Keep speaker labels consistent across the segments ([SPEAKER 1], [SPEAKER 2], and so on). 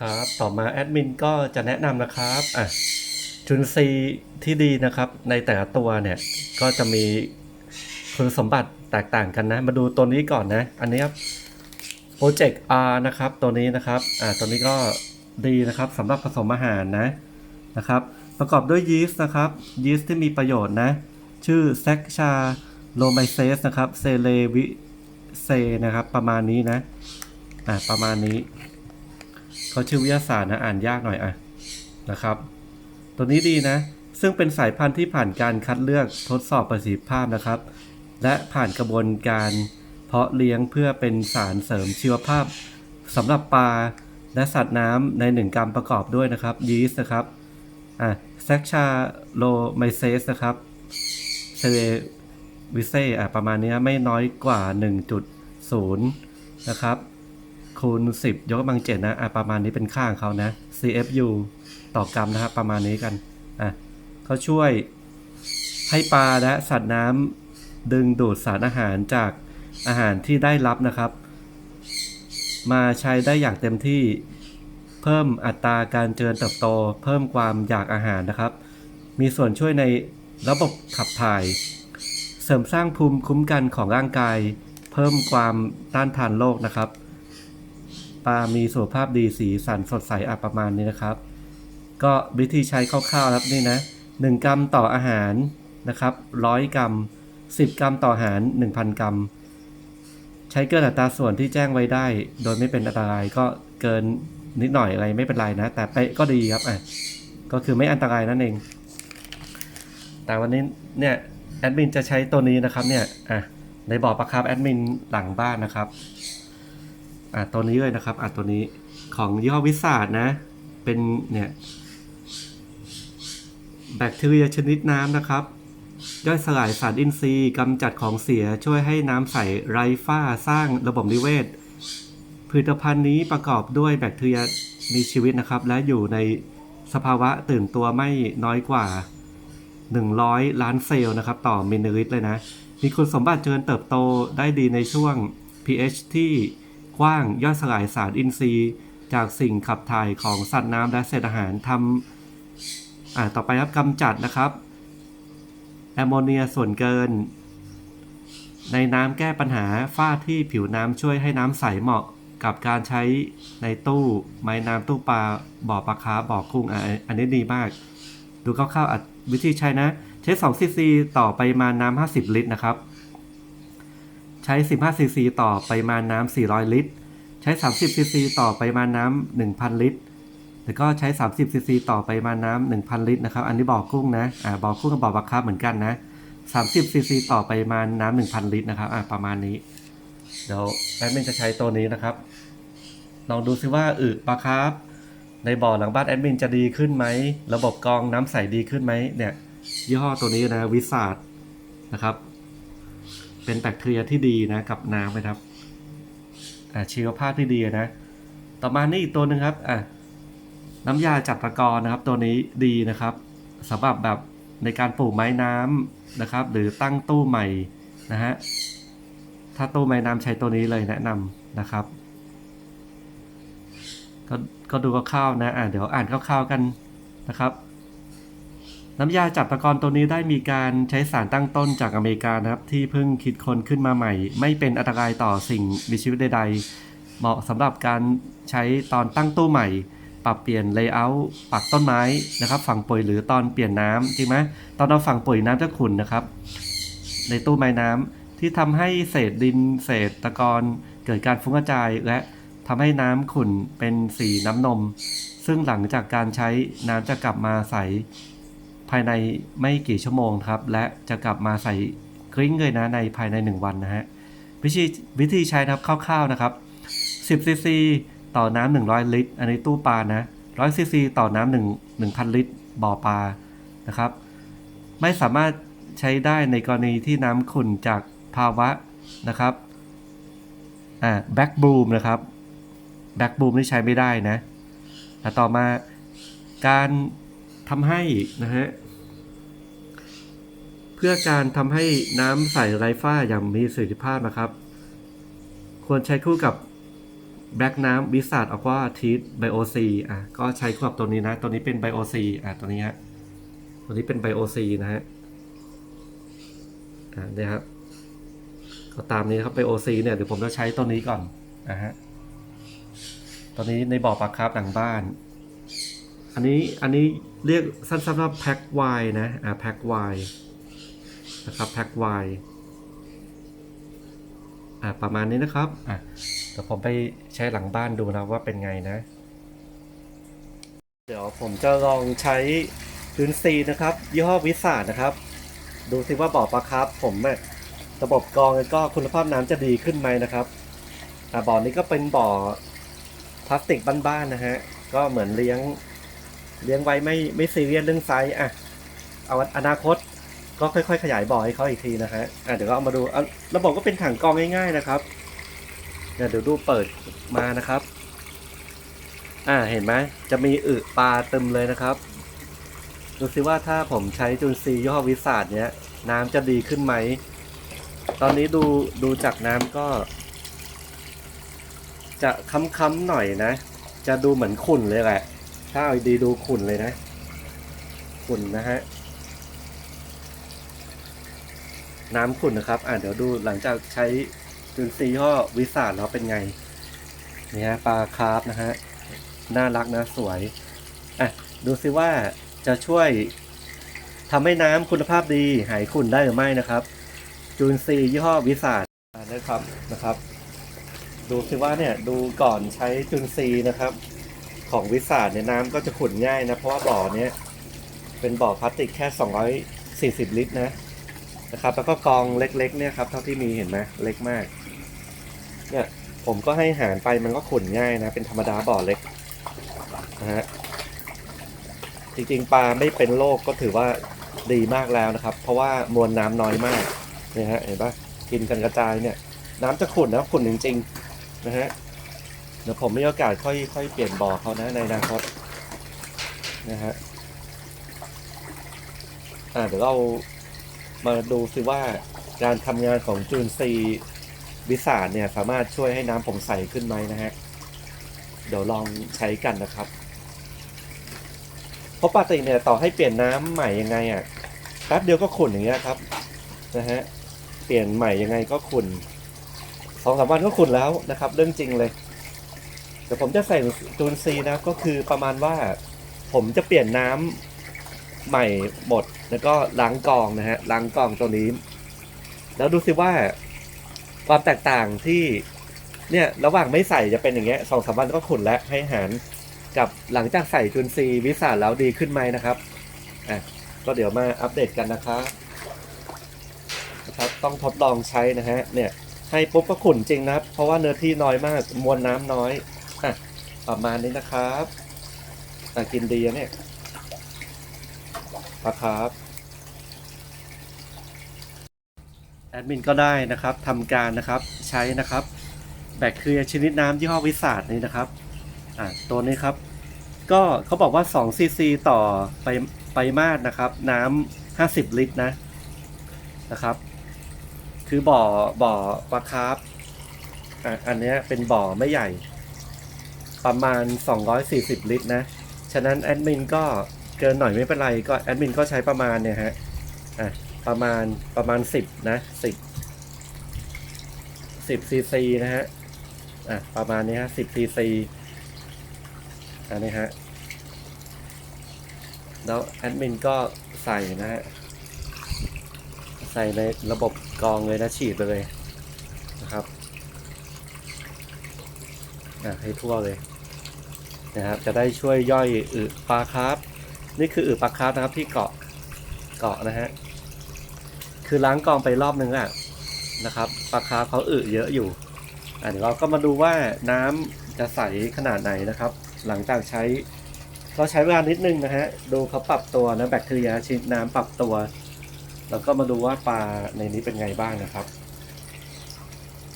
[SPEAKER 1] ครับต่อมาแอดมินก็จะแนะนำนะครับอะจุนซีที่ดีนะครับในแต่ละตัวเนี่ยก็จะมีคุณสมบัติแตกต่างกันนะ มาดูตัวนี้ก่อนนะ อันนี้ครับโปรเจกต์ R นะครับตัวนี้นะครับอ่าตัวนี้ก็ดีนะครับสำหรับผสมอาหารนะนะครับ ประกอบด้วยยีสต์นะครับยีสต์ที่มีประโยชน์นะ ชื่อแซกชาโลไมเซสนะครับเซเลวิเซนะครับ ประมาณนี้นะอ่าประมาณนี้ เขาชื่อวิทยาศาสตร์นะอ่านยากหน่อยอะนะครับ ตัวนี้ดีนะ ซึ่งเป็นสายพันธุ์ที่ผ่านการคัดเลือกทดสอบประสิทธิภาพนะครับ และผ่านกระบวนการเพาะเลี้ยงเพื่อเป็นสารเสริมชีวภาพสำหรับปลาและสัตว์น้ำในหนึ่งกรัมประกอบด้วยนะครับ ยีสต์นะครับอะแซกชาโลไมเซสนะครับเซเลวิเซอะประมาณนี้ไม่น้อยกว่า 1.0 นะครับ คูณ 10 ยกกำลังเจ็ดนะอะประมาณนี้เป็นค่าของเขานะ CFU ต่อกรัมนะครับประมาณนี้กันอะเขาช่วยให้ปลาและสัตว์น้ำดึงดูดสารอาหารจากอาหารที่ได้รับนะครับ มาใช้ได้อย่างเต็มที่เพิ่มอัตราการเจริญเติบโต เพิ่มความอยากอาหารนะครับ มีส่วนช่วยในระบบขับถ่าย เสริมสร้างภูมิคุ้มกันของร่างกาย เพิ่มความต้านทานโรคนะครับ ปลา มีสุขภาพดีสีสันสดใสอะประมาณนี้นะครับ ก็วิธีใช้คร่าวๆครับนี่นะ1กรัมต่ออาหารนะครับ100กรัม 10 กรัมต่ออาหาร 1,000 กรัม ใช้เกินอัตราส่วนที่แจ้งไว้ได้ โดยไม่เป็นอันตรายก็เกินนิดหน่อยอะไรไม่เป็นไรนะ แต่เป๊ะก็ดีครับอะก็คือไม่อันตรายนั่นเอง แต่วันนี้เนี่ยแอดมินจะใช้ตัวนี้นะครับเนี่ยอะในบ่อปลาคาร์ฟแอดมินหลังบ้านนะครับ อะตัวนี้เลยนะครับอะตัวนี้ของยี่ห้อวิสาดนะ เป็นเนี่ยแบคทีเรียชนิดน้ำนะครับ ย่อยสลายสารอินทรีย์กำจัดของเสียช่วยให้น้ำใสไร้ฝ้าสร้างระบบนิเวศผลิตภัณฑ์นี้ประกอบด้วยแบคทีเรียมีชีวิตนะครับ และอยู่ในสภาวะตื่นตัวไม่น้อยกว่า 100 ล้านเซลล์นะครับ ต่อมิลลิลิตรเลยนะ มีคุณสมบัติเจริญเติบโตได้ดีในช่วง pH ที่ กว้างย่อยสลายสารอินทรีย์ จากสิ่งขับถ่ายของสัตว์น้ำและเศษอาหารทำอ่าต่อไปครับกำจัดนะครับแอมโมเนียส่วนเกิน ในน้ำแก้ปัญหาฝ้าที่ผิวน้ำช่วยให้น้ำใสเหมาะกับการใช้ในตู้ไม้น้ำตู้ปลาบ่อปลาคาร์ฟบ่อกุ้งอันนี้ดีมาก ดูคร่าวๆวิธีใช้นะ ใช้2ซีซีต่อไปมาน้ำ50 ลิตรนะครับ ช้ 15ซีซีต่อปริมาณน้ำ400 ลิตร ใช้ 30ซีซีต่อปริมาณน้ำ1,000 ลิตร แล้วก็ใช้ 30ซีซีต่อปริมาณน้ำ1,000 ลิตรนะครับ อันนี้บ่อกุ้งนะ อ่า บ่อกุ้งกับบ่อปลาคาร์ฟเหมือนกันนะ 30ซีซีต่อปริมาณน้ำ1,000 ลิตรนะครับ อ่า ประมาณนี้ เดี๋ยวแอดมินจะใช้ตัวนี้นะครับ ลองดูซิว่าอึปลาคาร์ฟในบ่อหลังบ้านแอดมินจะดีขึ้นไหม ระบบกรองน้ำใสดีขึ้นไหมเนี่ย ยี่ห้อตัวนี้นะวิสาดนะครับ เป็นแบคทีเรียที่ดีนะกับน้ำนะครับอ่าชีวภาพที่ดีนะ ต่อมานี่อีกตัวหนึ่งครับอะน้ำยาจับตะกอนนะครับ ตัวนี้ดีนะครับสำหรับแบบในการปลูกไม้น้ำนะครับ หรือตั้งตู้ใหม่นะฮะถ้าตู้ไม้น้ำใช้ตัวนี้เลยแนะนำนะครับก็ก็ดูคร่าวๆนะอ่าเดี๋ยวอ่านคร่าวๆกันนะครับ น้ำยาจับตะกอนตัวนี้ได้มีการใช้สารตั้งต้นจากอเมริกานะครับ ที่เพิ่งคิดค้นขึ้นมาใหม่ ไม่เป็นอันตรายต่อสิ่งมีชีวิตใดๆ เหมาะสำหรับการใช้ตอนตั้งตู้ใหม่ ปรับเปลี่ยนเลเยอร์ปักต้นไม้นะครับ ฝังปุ๋ยหรือตอนเปลี่ยนน้ำจริงไหมตอนเราฝังปุ๋ยน้ำจะขุ่นนะครับ ในตู้ไม้น้ำที่ทำให้เศษดินเศษตะกอนเกิดการฟุ้งกระจายและทำให้น้ำขุ่นเป็นสีน้ำนม ซึ่งหลังจากการใช้น้ำจะกลับมาใส ภายในไม่กี่ชั่วโมงครับ และจะกลับมาใส่กริ้งเลยนะในภายใน 1 วันนะฮะวิธีวิธีใช้นะครับคร่าวๆนะครับ 10ซีซีต่อน้ำ100 ลิตร อันนี้ตู้ปลานะ100ซีซีต่อน้ำ1 1,000 ลิตร บ่อปลานะครับ ไม่สามารถใช้ได้ในกรณีที่น้ำขุ่นจากภาวะนะครับอ่าแบ็กบูมนะครับแบ็กบูมนี่ใช้ไม่ได้นะแต่ต่อมาการ ทำให้นะฮะเพื่อการทำให้น้ำใสไร้ฝ้าอย่างมีประสิทธิภาพนะครับ ควรใช้คู่กับแบล็กน้ำวิสาดอควาทีสไบโอซีอะก็ใช้คู่กับตัวนี้นะ ตัวนี้เป็นไบโอซีอะตัวนี้ฮะตัวนี้เป็นไบโอซีนะฮะอ่าเนี่ยครับก็ตามนี้ครับไบโอซีเนี่ยเดี๋ยวผมจะใช้ตัวนี้ก่อนอะฮะตัวนี้ในบ่อปลาคร์ฟหลังบ้าน อันนี้อันนี้เรียกสั้นๆว่าแพ็กไวนะอ่าแพ็กไวนะครับแพ็กไวอ่าประมาณนี้นะครับอะเดี๋ยวผมไปใช้หลังบ้านดูนะว่าเป็นไงนะ เดี๋ยวผมจะลองใช้จุนซีนะครับ ยี่ห้อวิสานะครับ ดูซิว่าบ่อปลาครับ ผมอะระบบกรองก็คุณภาพน้ำจะดีขึ้นไหมนะครับอ่าบ่อนี้ก็เป็นบ่อพลาสติกบ้านๆนะฮะก็เหมือนเลี้ยง เลี้ยงไว้ไม่ไม่ซีเรียสเรื่องไซส์อะเอาอนาคตก็ค่อย ๆ ขยายบ่อให้เขาอีกทีนะฮะอะเดี๋ยวก็เอามาดูอะระบบก็เป็นถังกรองง่ายๆนะครับเดี๋ยวดูเปิดมานะครับ อ่าเห็นไหมจะมีอึปลาเต็มเลยนะครับ ดูซิว่าถ้าผมใช้จุลซีย่ห้อวิสาดเนี้ย น้ำจะดีขึ้นไหม ตอนนี้ดูดูจากน้ำก็ จะค้ำๆหน่อยนะ จะดูเหมือนขุ่นเลยแหละ ถ้าเอาดีดูขุ่นเลยนะขุ่นนะฮะน้ำขุ่นนะครับ อ่าเดี๋ยวดูหลังจากใช้จุลซียี่ห้อวิสาดแล้วเป็นไงนี่ฮะปลาคาร์ฟนะฮะน่ารักนะสวยอะดูซิว่าจะช่วยทำให้น้ำคุณภาพดีหายขุ่นได้หรือไม่นะครับจูนซียี่ห้อวิสาดนะครับนะครับ ดูซิว่าเนี่ยดูก่อนใช้จูนซีนะครับ ของวิสาดเนี่ยน้ำก็จะขุ่นง่ายนะ เพราะว่าบ่อเนี้ยเป็นบ่อพลาสติกแค่ 240 ลิตรนะนะครับ แล้วก็กองเล็กๆเนี่ยครับเท่าที่มีเห็นไหมเล็กมาก เนี่ยผมก็ให้หารไปมันก็ขุ่นง่ายนะ เป็นธรรมดาบ่อเล็กนะฮะจริงๆปลาไม่เป็นโรคก็ถือว่าดีมากแล้วนะครับ เพราะว่ามวลน้ำน้อยมากเนี่ยฮะเห็นปะกินกันกระจายเนี่ย น้ำจะขุ่นนะขุ่นจริงๆนะฮะ ดี๋ยวผมมีโอกาสค่อยค่อยเปลี่ยนบ่อเขานะในอนาคตนะฮะอ่าเดี๋ยวเรามาดูซิว่าการทำงานของจูนซีวิสาเนี่ยสามารถช่วยให้น้ำผมใสขึ้นไหมนะฮะ เดี๋ยวลองใช้กันนะครับ เพราะปกติเนี่ยต่อให้เปลี่ยนน้ำใหม่ยังไงอะแป๊บเดียวก็ขุ่นอย่างเงี้ยครับนะฮะเปลี่ยนใหม่ยังไงก็ขุ่นสองสามวันก็ขุ่นแล้วนะครับ เรื่องจริงเลย เดี๋ยวผมจะใส่จูนซีนะก็คือประมาณว่า ผมจะเปลี่ยนน้ำใหม่หมดแล้วก็ล้างกรองนะฮะล้างกรองตัวนี้ แล้วดูสิว่าความแตกต่างที่เนี่ยระหว่างไม่ใส่จะเป็นอย่างเงี้ยสองสามวันก็ขุ่นแล้วให้อาหารกับหลังจากใส่จุนซีวิสาแล้วดีขึ้นไหมนะครับอะก็เดี๋ยวมาอัปเดตกันนะครับนะครับต้องทดลองใช้นะฮะเนี่ยให้ปุ๊บก็ขุ่นจริงนะครับ เพราะว่าเนื้อที่น้อยมากมวลน้ำน้อย ประมาณนี้นะครับอ่กินดีอะเนี่ยปลาครับแอดมินก็ได้นะครับทำการนะครับใช้นะครับ แบคทีเรียชนิดน้ำยี่ห้อวิสาดนี้นะครับอ่าตัวนี้ครับ ก็เขาบอกว่า2ซีซีต่อไปไปมาตรนะครับ น้ำ50 ลิตรนะนะครับ คือบ่อบ่อปลาคาร์ฟอะอันเนี้ยเป็นบ่อไม่ใหญ่ ประมาณ 240 ลิตรนะ ฉะนั้นแอดมินก็เกินหน่อยไม่เป็นไรก็แอดมินก็ใช้ประมาณเนี่ยฮะ อะประมาณประมาณสิบนะสิบสิบซีซีนะฮะ อะประมาณนี้ฮะสิบซีซีอันนี้ฮะ แล้วแอดมินก็ใส่นะฮะ ใส่ในระบบกรองเลยนะฉีดไปเลยนะครับ อะให้ทั่วเลย นะครับ จะได้ช่วยย่อยอึปลาคาร์ฟนี่คืออึปลาคาร์ฟนะครับที่เกาะเกาะนะฮะคือล้างกองไปรอบนึงอะนะครับปลาคาร์ฟเขาอึเยอะอยู่อะเดี๋ยวเราก็มาดูว่าน้ำจะใสขนาดไหนนะครับ หลังจากใช้ก็ใช้เวลานิดนึงนะฮะดูเขาปรับตัวนะแบคทีเรียชนิดน้ำปรับตัวแล้วก็มาดูว่าปลาในนี้เป็นไงบ้างนะครับ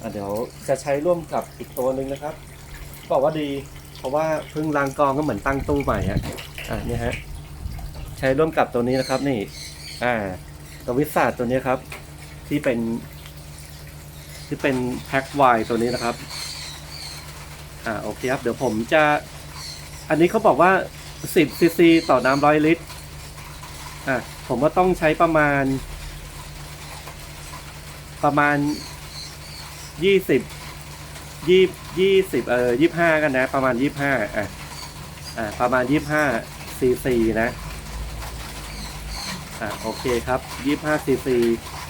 [SPEAKER 1] อะเดี๋ยวจะใช้ร่วมกับอีกตัวหนึ่งนะครับ บอกว่าดี เพราะว่าเพิ่งล้างกองก็เหมือนตั้งตู้ใหม่ฮะอะเนี่ยฮะใช้ร่วมกับตัวนี้นะครับ นี่ อ่าตัววิสาตัวนี้ครับ ที่เป็น ที่เป็นแพ็คไวน์ตัวนี้นะครับ อ่าโอเคครับ เดี๋ยวผมจะ อันนี้เขาบอกว่า 10ซีซีต่อน้ำร้อยลิตรอะผมก็ต้องใช้ประมาณ ประมาณ 20 ยี่ยี่สิบเออยี่ห้ากันนะ ประมาณยี่ห้าอะอ่าประมาณยี่ห้าซีซีนะอ่าโอเคครับยี่ห้าซีซี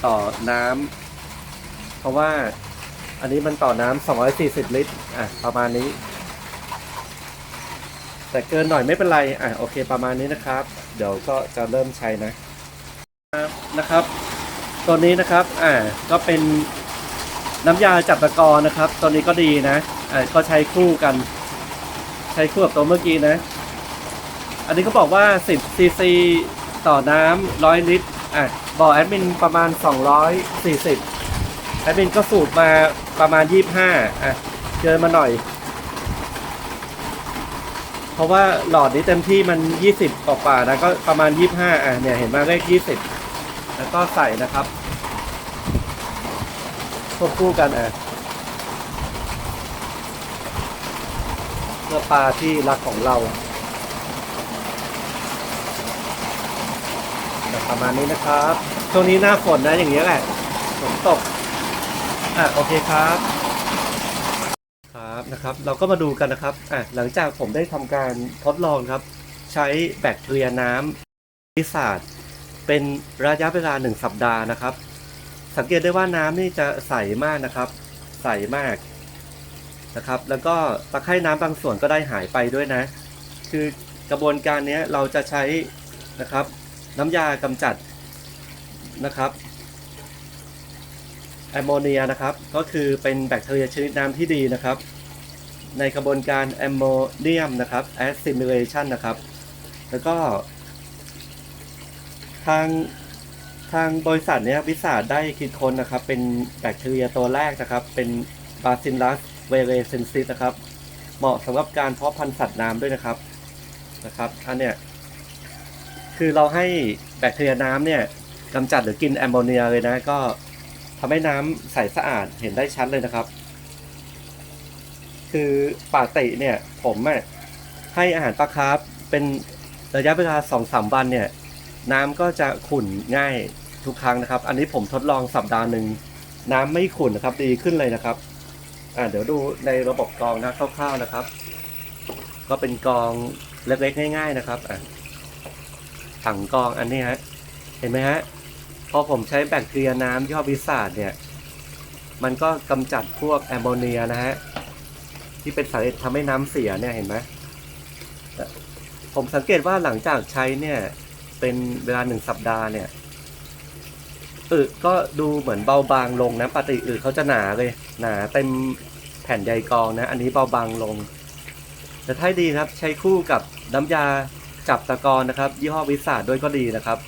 [SPEAKER 1] ต่อน้ำเพราะว่าอันนี้มันต่อน้ำ240ลิตรอะประมาณนี้ แต่เกินหน่อยไม่เป็นไรอะโอเคประมาณนี้นะครับ เดี๋ยวก็จะเริ่มใช้นะนะครับ ตัวนี้นะครับอ่าก็เป็น น้ำยาจับตะกอนนะครับ ตัวนี้ก็ดีนะอ่าก็ใช้คู่กัน ใช้คู่กับตัวเมื่อกี้นะ อันนี้เขาบอกว่า 10ซีซีต่อน้ำ100ลิตรอะบอกแอดมินประมาณ 240แอดมินก็สูตรมาประมาณ 25อะเจอมาหน่อย เพราะว่าหลอดนี้เต็มที่มัน 20กว่าๆนะก็ประมาณ 25อะเนี่ยเห็นมาเลข20 แล้วก็ใส่นะครับ ควบคู่กันอะเพื่อปลาที่รักของเราประมาณนี้นะครับช่วงนี้หน้าฝนนะอย่างนี้แหละฝนตกอะโอเคครับ ครับนะครับ เราก็มาดูกันนะครับอะหลังจากผมได้ทำการทดลองครับ ใช้แบคทีเรียน้ำวิสาดเป็นระยะเวลาหนึ่งสัปดาห์นะครับ สังเกตได้ว่าน้ำนี่จะใสมากนะครับ ใสมากนะครับ แล้วก็ตะไคร่น้ำบางส่วนก็ได้หายไปด้วยนะ คือกระบวนการนี้เราจะใช้นะครับ น้ำยากำจัดนะครับแอมโมเนียนะครับ ก็คือเป็นแบคทีเรียชนิดน้ำที่ดีนะครับ ในกระบวนการแอมโมเนียมนะครับ assimilation นะครับ แล้วก็ ทาง ทางบริษัทเนี้ยวิสาได้คิดค้นนะครับ เป็นแบคทีเรียตัวแรกนะครับ เป็น Bacillus thuringiensis นะครับ เหมาะสำหรับการเพาะพันธุ์สัตว์น้ำด้วยนะครับนะครับอันเนี้ยคือเราให้แบคทีเรียน้ำเนี่ยกำจัดหรือกินแอมโมเนียเลยนะ ก็ทำให้น้ำใสสะอาดเห็นได้ชัดเลยนะครับ คือปกติเนี่ยผมให้อาหารปลาคาร์ฟเป็นระยะเวลาสองสามวันเนี่ย น้ำก็จะขุ่นง่ายทุกครั้งนะครับ อันนี้ผมทดลองสัปดาห์หนึ่งน้ำไม่ขุ่นนะครับ ดีขึ้นเลยนะครับอ่าเดี๋ยวดูในระบบกรองนะคร่าวๆนะครับ ก็เป็นกรองเล็กๆง่าย ๆนะครับอะถังกรองอันนี้ฮะเห็นไหมฮะพอผมใช้แบคทีเรียน้ำย่อวิสาดเนี่ย มันก็กำจัดพวกแอมโมเนียนะฮะ ที่เป็นสาเหตุทำให้น้ำเสียเนี่ยเห็นไหมผมสังเกตว่าหลังจากใช้เนี่ย เป็นเวลาหนึ่งสัปดาห์เนี่ยอึก็ดูเหมือนเบาบางลงนะปกติอึเขาจะหนาเลย หนาเต็มแผ่นใยกรองนะ อันนี้เบาบางลง แต่ถ้าดีนะครับใช้คู่กับน้ำยาจับตะกอนนะครับ ยี่ห้อวิสาดด้วยก็ดีนะครับ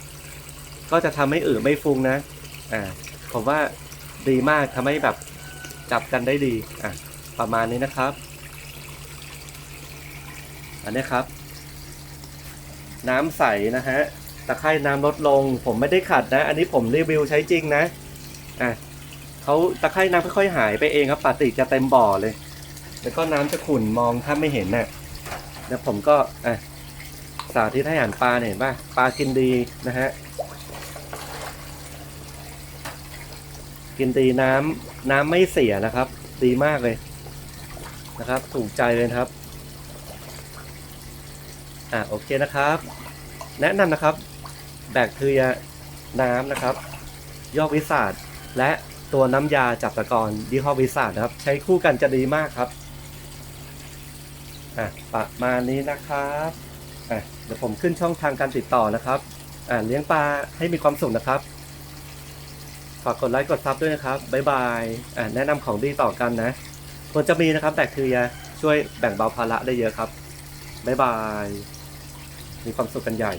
[SPEAKER 1] ก็จะทำให้อืดไม่ฟุ้งนะอ่าผมว่าดีมากทำให้แบบจับกันได้ดีอะประมาณนี้นะครับ อันนี้ครับ น้ำใสนะฮะ ตะไคร่น้ำลดลง ผมไม่ได้ขัดนะ อันนี้ผมรีวิวใช้จริงนะอะเขาตะไคร่น้ำค่อยๆหายไปเองครับปกติจะเต็มบ่อเลย แล้วก็น้ำจะขุ่นมองถ้าไม่เห็นนะ่ะแล้วผมก็อะสาธิตให้อาหารปลาเนี่ยเห็นป่ะปลากินดีนะฮะกินดีน้ำน้ำไม่เสียนะครับ ดีมากเลยนะครับ ถูกใจเลยครับอะโอเคนะครับ แนะนำนะครับ แบคทีเรียน้ำนะครับยอกวิสาดและตัวน้ำยาจับตะกอนยี่ห้อวิสาดนะครับ ใช้คู่กันจะดีมากครับอะประมาณนี้นะครับอะเดี๋ยวผมขึ้นช่องทางการติดต่อนะครับอ่าเลี้ยงปลาให้มีความสุขนะครับฝากกดไลค์กดซับด้วยนะครับบ๊ายบายอ่าแนะนำของดีต่อกันนะควรจะมีนะครับแบคทีเรียช่วยแบ่งเบาภาระได้เยอะครับบ๊ายบาย มีความสุขกันใหญ่